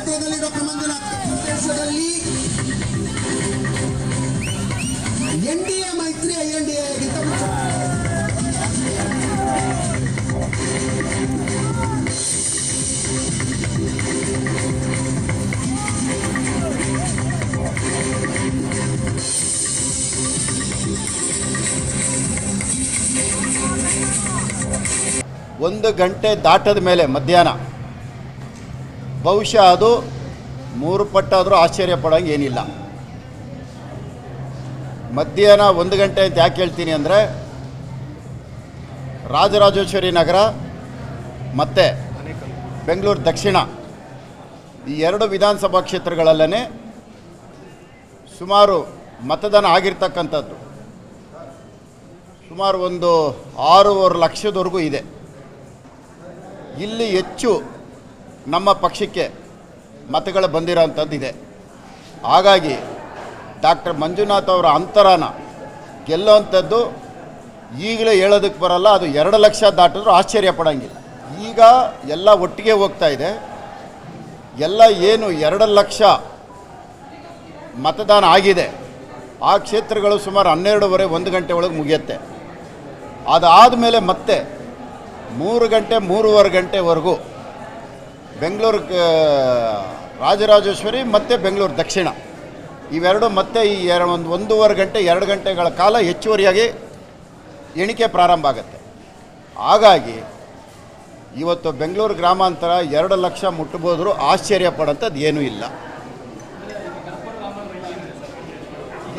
ಅಭ್ಯರ್ಥಿಯಾಗಲಿ doctor Maitri I N ಒಂದು ಗಂಟೆ ದಾಟದ ಮೇಲೆ ಮಧ್ಯಾಹ್ನ ಬಹುಶಃ ಅದು ಮೂರು ಪಟ್ಟಾದರೂ ಆಶ್ಚರ್ಯ ಪಡೋಂಗೆ ಏನಿಲ್ಲ. ಮಧ್ಯಾಹ್ನ ಒಂದು ಗಂಟೆ ಅಂತ ಯಾಕೆ ಹೇಳ್ತೀನಿ ಅಂದರೆ, ರಾಜರಾಜೇಶ್ವರಿ ನಗರ, ಮತ್ತು ಬೆಂಗಳೂರು ದಕ್ಷಿಣ, ಈ ಎರಡು ವಿಧಾನಸಭಾ ಕ್ಷೇತ್ರಗಳಲ್ಲೇ ಸುಮಾರು ಮತದಾನ ಆಗಿರ್ತಕ್ಕಂಥದ್ದು. ಸುಮಾರು ಒಂದು ಆರೂವರೆ ಲಕ್ಷದವರೆಗೂ ಇದೆ. ಇಲ್ಲಿ ಹೆಚ್ಚು ನಮ್ಮ ಪಕ್ಷಕ್ಕೆ ಮತಗಳು ಬಂದಿರೋವಂಥದ್ದು ಇದೆ. ಹಾಗಾಗಿ ಡಾಕ್ಟರ್ ಮಂಜುನಾಥ್ ಅವರ ಅಂತರಾನ ಗೆಲ್ಲೋವಂಥದ್ದು ಈಗಲೇ ಹೇಳೋದಕ್ಕೆ ಬರಲ್ಲ, ಅದು ಎರಡು ಲಕ್ಷ ದಾಟಿದ್ರು ಆಶ್ಚರ್ಯ ಪಡೋಂಗಿಲ್ಲ. ಈಗ ಎಲ್ಲ ಒಟ್ಟಿಗೆ ಹೋಗ್ತಾ ಇದೆ. ಎಲ್ಲ ಏನು ಎರಡು ಲಕ್ಷ ಮತದಾನ ಆಗಿದೆ. ಆ ಕ್ಷೇತ್ರಗಳು ಸುಮಾರು ಹನ್ನೆರಡೂವರೆ, ಒಂದು ಗಂಟೆ ಒಳಗೆ ಮುಗಿಯುತ್ತೆ. ಅದಾದ ಮೇಲೆ ಮತ್ತೆ ಮೂರು ಗಂಟೆ, ಮೂರುವರೆ ಗಂಟೆವರೆಗೂ ಬೆಂಗಳೂರು ರಾಜರಾಜೇಶ್ವರಿ ಮತ್ತು ಬೆಂಗಳೂರು ದಕ್ಷಿಣ. ಇವೆರಡು ಮತ್ತೆ ಈ ಒಂದು ಒಂದೂವರೆ ಗಂಟೆ, ಎರಡು ಗಂಟೆಗಳ ಕಾಲ ಹೆಚ್ಚುವರಿಯಾಗಿ ಎಣಿಕೆ ಪ್ರಾರಂಭ ಆಗುತ್ತೆ. ಹಾಗಾಗಿ ಇವತ್ತು ಬೆಂಗಳೂರು ಗ್ರಾಮಾಂತರ ಎರಡು ಲಕ್ಷ ಮುಟ್ಟಬೋದ್ರೂ ಆಶ್ಚರ್ಯ ಪಡೋಂಥದ್ದು ಏನೂ ಇಲ್ಲ.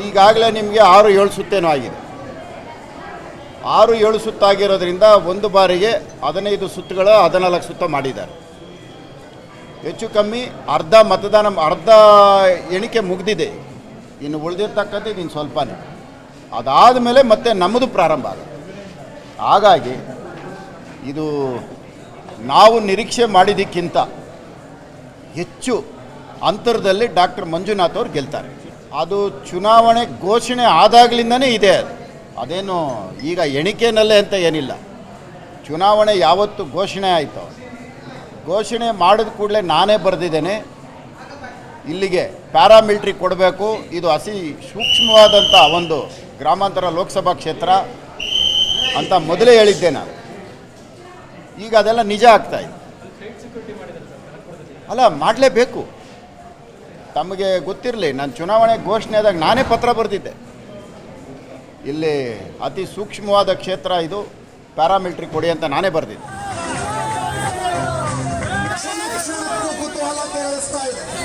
ಈಗಾಗಲೇ ನಿಮಗೆ ಆರು ಏಳು ಸುತ್ತೇನೂ ಆಗಿದೆ. ಆರು ಏಳು ಸುತ್ತಾಗಿರೋದ್ರಿಂದ ಒಂದು ಬಾರಿಗೆ ಹದಿನೈದು ಸುತ್ತುಗಳು ಹದಿನಾಲ್ಕು ಸುತ್ತ ಮಾಡಿದ್ದಾರೆ. ಹೆಚ್ಚು ಕಮ್ಮಿ ಅರ್ಧ ಮತದಾನ, ಅರ್ಧ ಎಣಿಕೆ ಮುಗಿದಿದೆ. ಇನ್ನು ಉಳಿದಿರ್ತಕ್ಕಂಥ ಇನ್ನು ಸ್ವಲ್ಪನೇ. ಅದಾದ ಮೇಲೆ ಮತ್ತೆ ನಮ್ಮದು ಪ್ರಾರಂಭ ಆಗುತ್ತೆ. ಹಾಗಾಗಿ ಇದು ನಾವು ನಿರೀಕ್ಷೆ ಮಾಡಿದ್ದಕ್ಕಿಂತ ಹೆಚ್ಚು ಅಂತರದಲ್ಲಿ ಡಾಕ್ಟರ್ ಮಂಜುನಾಥ್ ಅವರು ಗೆಲ್ತಾರೆ. ಅದು ಚುನಾವಣೆ ಘೋಷಣೆ ಆದಾಗಲಿಂದನೇ ಇದೆ ಅದು. ಅದೇನು ಈಗ ಎಣಿಕೆನಲ್ಲೇ ಅಂತ ಏನಿಲ್ಲ. ಚುನಾವಣೆ ಯಾವತ್ತು ಘೋಷಣೆ ಆಯಿತು. ಘೋಷಣೆ ಮಾಡಿದ ಕೂಡಲೇ ನಾನೇ ಬರೆದಿದ್ದೇನೆ. ಇಲ್ಲಿಗೆ ಪ್ಯಾರಾಮಿಲ್ಟ್ರಿ ಕೊಡಬೇಕು. ಇದು ಅತಿ ಸೂಕ್ಷ್ಮವಾದಂಥ ಒಂದು ಗ್ರಾಮಾಂತರ ಲೋಕಸಭಾ ಕ್ಷೇತ್ರ ಅಂತ ಮೊದಲೇ ಹೇಳಿದ್ದೆ ನಾನು. ಈಗ ಅದೆಲ್ಲ ನಿಜ ಆಗ್ತಾ ಇದೆ. ಅಲ್ಲ, ಮಾಡಲೇಬೇಕು. ತಮಗೆ ಗೊತ್ತಿರಲಿ, ನಾನು ಚುನಾವಣೆ ಘೋಷಣೆ ಆದಾಗ ನಾನೇ ಪತ್ರ ಬರೆದಿದ್ದೆ. ಇಲ್ಲಿ ಅತಿ ಸೂಕ್ಷ್ಮವಾದ ಕ್ಷೇತ್ರ ಇದು. ಪ್ಯಾರಾಮಿಲ್ಟ್ರಿ ಕೊಡಿ ಅಂತ ನಾನೇ ಬರೆದಿದ್ದೆ. That's right.